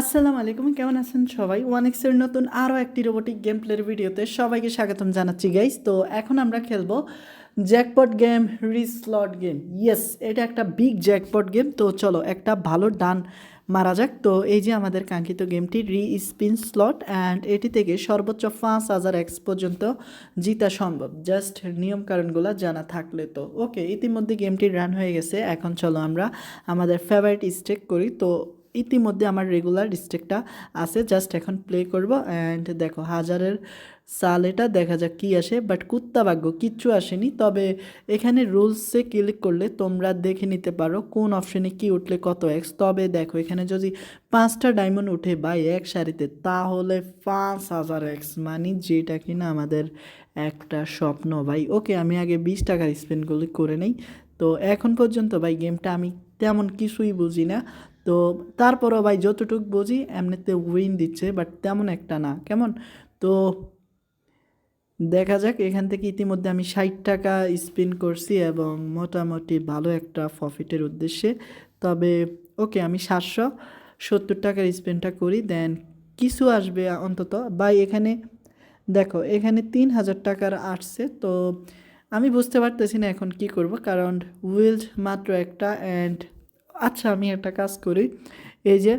আসসালামু আলাইকুম, কেমন আছেন সবাই? ওয়ান এক্সের নতুন আরও একটি রোবোটিক গেম প্লের ভিডিওতে সবাইকে স্বাগতম জানাচ্ছি গাইস তো এখন আমরা খেলব জ্যাকপট গেম রিস্লট গেম ইয়েস এটা একটা বিগ জ্যাকপট গেম তো চলো, একটা ভালো ডান মারা যাক। তো এই যে আমাদের কাঙ্ক্ষিত গেমটি রি স্পিন স্লট অ্যান্ড এটি থেকে সর্বোচ্চ পাঁচ হাজার এক্স পর্যন্ত জিতা সম্ভব। জাস্ট নিয়ম কারণগুলো জানা থাকলে তো। ওকে ইতিমধ্যে গেমটি রান হয়ে গেছে। এখন চলো আমরা আমাদের ফেভারিট স্টেক করি। তো ইতিমধ্যে আমার রেগুলার স্টেকটা আছে জাস্ট এখন প্লে করব অ্যান্ড দেখো হাজারের সাল এটা দেখা যাক কী আসে বাট কুত্তা ভাগ্য কিচ্ছু আসেনি, তবে এখানে রুলসে ক্লিক করলে তোমরা দেখে নিতে পারো কোন অপশনে কি উঠলে কত এক্স তবে দেখো এখানে যদি পাঁচটা ডায়মন্ড উঠে বাই এক সারিতে, তাহলে পাঁচ হাজার এক্স মানে যেটা কিনা আমাদের একটা স্বপ্ন ভাই। ওকে আমি আগে বিশ টাকার স্পেন্ডগুলি করে নেই, তো এখন পর্যন্ত ভাই গেমটা আমি তেমন কিছুই বুঝি না। তো তারপরও ভাই যতটুক বুঝি এমনিতে উইন দিচ্ছে বাট তেমন একটা না। কেমন? তো দেখা যাক, এখান থেকে ইতিমধ্যে আমি ষাট টাকা স্পিন করছি এবং মোটামুটি ভালো একটা প্রফিটের উদ্দেশ্যে। তবে ওকে আমি সাতশো, সত্তর টাকার স্পেনটা করি দেন কিছু আসবে অন্তত। বা এখানে দেখো, এখানে তিন হাজার টাকার আসছে, তো আমি বুঝতে পারতেছি না এখন কি করব, কারণ উইল্ড মাত্র একটা অ্যান্ড আচ্ছা আমি একটা কাজ করি। এই যে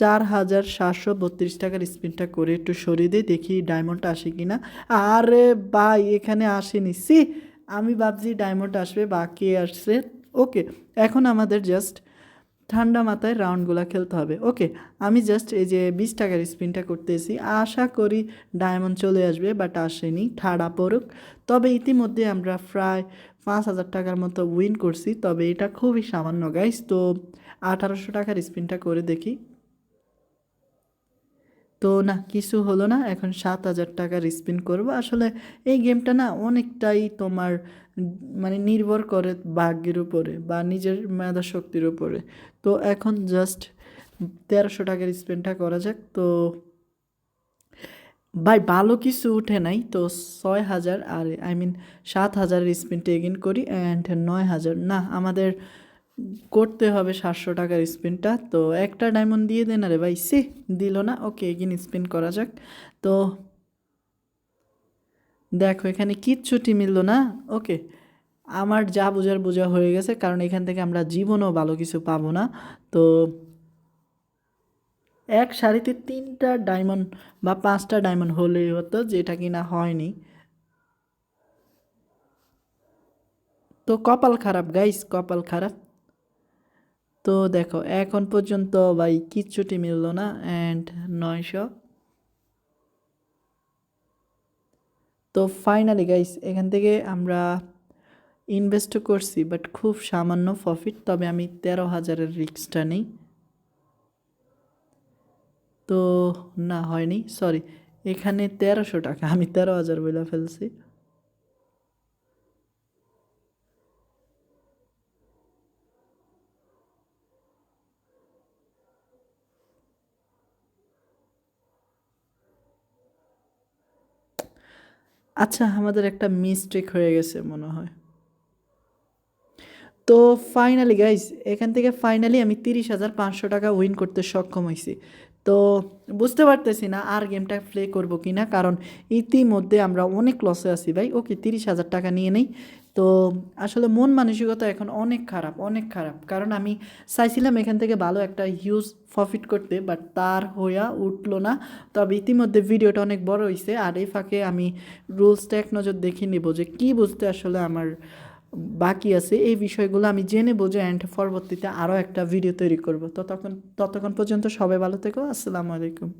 চার হাজার সাতশো বত্রিশ টাকার স্পিনটা করে একটু সরিয়ে দিই, দেখি ডায়মন্ড আসে কি না আরে ভাই, এখানে আসেনি। সি, আমি ভাবছি ডায়মন্ড আসবে, বাকি আসছে। ওকে এখন আমাদের জাস্ট ঠান্ডা মাথায় রাউন্ডগুলো খেলতে হবে। ওকে আমি জাস্ট এই যে বিশ টাকার স্পিনটা করতেছি। আশা করি ডায়মন্ড চলে আসবে বাট আসেনি ঠাড়া পড়ুক। তবে ইতিমধ্যে আমরা প্রায় পাঁচ হাজার টাকার মতো উইন করছি, তবে এটা খুবই সামান্য গাইস তো আঠারোশো টাকার স্পিনটা করে দেখি। তো না, কিছু হলো না, এখন সাত হাজার টাকার স্পিন করব। আসলে এই গেমটা না অনেকটাই তোমার মানে নির্ভর করে ভাগ্যের উপরে বা নিজের মেধা শক্তির উপরে। তো এখন জাস্ট তেরোশো টাকার স্পিনটা করা যাক। তো ভাই, ভালো কিছু উঠে নাই। তো ছয় হাজার আর আই মিন সাত হাজারের স্পিনটা এগিন করি অ্যান্ড নয় হাজার। না, আমাদের করতে হবে সাতশো টাকার স্পিনটা তো একটা ডায়মন্ড দিয়ে দেন আরে ভাই। সে দিল না। ওকে এগিন স্পিন করা যাক। তো দেখো, এখানে কিচ্ছুটি মিললো না। ওকে, আমার যা বোঝার বোঝা হয়ে গেছে, কারণ এখান থেকে আমরা জীবনও ভালো কিছু পাবো না। তো এক সারিতে তিনটা ডায়মন্ড বা পাঁচটা ডায়মন্ড হলেই হতো, যেটা কিনা হয়নি। তো কপাল খারাপ গাইস কপাল খারাপ। তো দেখো, এখন পর্যন্ত ভাই কিচ্ছুটি মিললো না অ্যান্ড নয়শো। তো ফাইনালি গাইস এখান থেকে আমরা ইনভেস্টও করছি বাট খুব সামান্য প্রফিট তবে আমি তেরো হাজারের রিক্সটা নেই। তো না, হয়নি সরি এখানে তেরোশো টাকা, আমি তেরো হাজার বইলা ফেলছি। আচ্ছা আমাদের একটা মিস্টেক হয়ে গেছে মনে হয়। তো ফাইনালি গাইজ এখান থেকে ফাইনালি আমি তিরিশ হাজার পাঁচশো টাকা উইন করতে সক্ষম হয়েছি তো বুঝতে পারতেছি না আর গেমটা প্লে করব কি না কারণ ইতিমধ্যে আমরা অনেক লসে আছি ভাই। ওকে, তিরিশ হাজার টাকা নিয়ে নেই। তো আসলে মন মানসিকতা এখন অনেক খারাপ অনেক খারাপ। কারণ আমি চাইছিলাম এখান থেকে ভালো একটা হিউজ প্রফিট করতে বাট তার হইয়া উঠল না। তবে ইতিমধ্যে ভিডিওটা অনেক বড় হয়েছে আর এই ফাঁকে আমি রুলসটা এক নজর দেখে নিব যে কী বুঝতে আসলে আমার বাকি আছে। এই বিষয়গুলো আমি জেনে বুঝে অ্যান্ড পরবর্তীতে আরও একটা ভিডিও তৈরি করব। তো তখন ততক্ষণ পর্যন্ত সবাই ভালো থেকো। আসসালামু আলাইকুম।